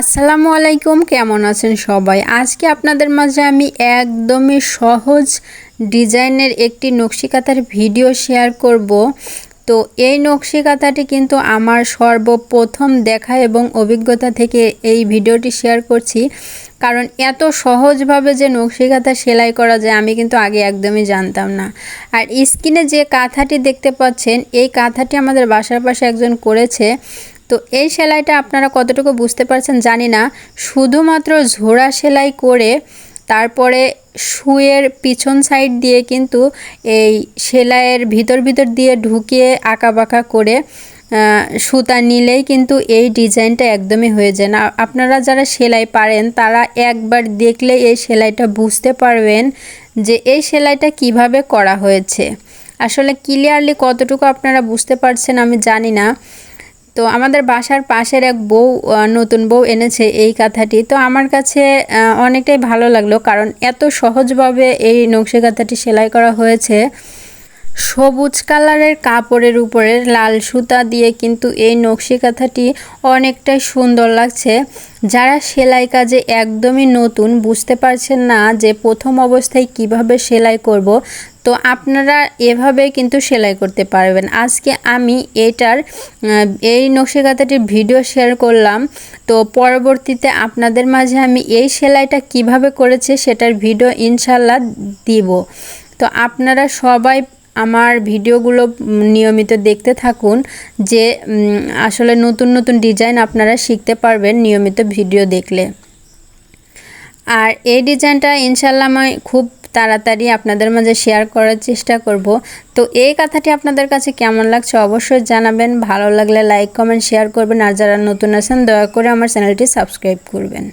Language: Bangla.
আসসালামু আলাইকুম, কেমন আছেন সবাই? আজকে আপনাদের মাঝে আমি একদমই সহজ ডিজাইনের একটি নকশিকাতার ভিডিও শেয়ার করব। তো এই নকশিকাতাটি কিন্তু আমার সর্বপ্রথম দেখা এবং অভিজ্ঞতা থেকে এই ভিডিওটি শেয়ার করছি। কারণ এত সহজভাবে যে নকশিকাতা সেলাই করা যায়, আমি কিন্তু আগে একদমই জানতাম না। আর স্ক্রিনে যে কাঁথাটি দেখতে পাচ্ছেন, এই কাঁথাটি আমাদের বাসার পাশে একজন করেছে। তো এই সেলাইটা আপনারা কতটুকু বুঝতে পারছেন জানি না। শুধুমাত্র ঝোড়া সেলাই করে তারপরে শুয়ের পিছন সাইড দিয়ে কিন্তু এই সেলাইয়ের ভিতর ভিতর দিয়ে ঢুকিয়ে বাঁকা করে সুতা নিলেই কিন্তু এই ডিজাইনটা একদমই হয়ে যায় না। আপনারা যারা সেলাই পারেন তারা একবার দেখলে এই সেলাইটা বুঝতে পারবেন যে এই সেলাইটা কীভাবে করা হয়েছে। আসলে ক্লিয়ারলি কতটুকু আপনারা বুঝতে পারছেন আমি জানি না। তো আমাদের বাসার পাশের এক বউ নতুন বউ এনেছে এই কাঁথাটি। তো আমার কাছে অনেকটাই ভালো লাগল কারণ এত সহজভাবে এই নকশি কাঁথাটি সেলাই করা হয়েছে। সবুজ কালারের কাপড়ের উপরে লাল সুতা দিয়ে কিন্তু এই নকশি কাঁথাটি অনেকটাই সুন্দর লাগছে। যারা সেলাই কাজে একদমই নতুন বুঝতে পারছেন না যে প্রথম অবস্থায় কীভাবে সেলাই করব, তো আপনারা এভাবে কিন্তু সেলাই করতে পারবেন। আজকে আমি এটার এই নকশি কাঁথাটির ভিডিও শেয়ার করলাম। তো পরবর্তীতে আপনাদের মাঝে আমি এই সেলাইটা কীভাবে করেছে সেটার ভিডিও ইনশাল্লাহ দিব। তো আপনারা সবাই আমার ভিডিওগুলো নিয়মিত দেখতে থাকুন যে আসলে নতুন নতুন ডিজাইন আপনারা শিখতে পারবেন নিয়মিত ভিডিও দেখলে। আর এই ডিজাইনটা ইনশাল্লাহ আমি খুব তাড়াতাড়ি আপনাদের মাঝে শেয়ার করার চেষ্টা করব। তো এই কথাটি আপনাদের কাছে কেমন লাগছে অবশ্যই জানাবেন, ভালো লাগলে লাইক, কমেন্ট, শেয়ার করবেন, আর যারা নতুন আছেন দয়া করে আমার চ্যানেলটি সাবস্ক্রাইব করবেন।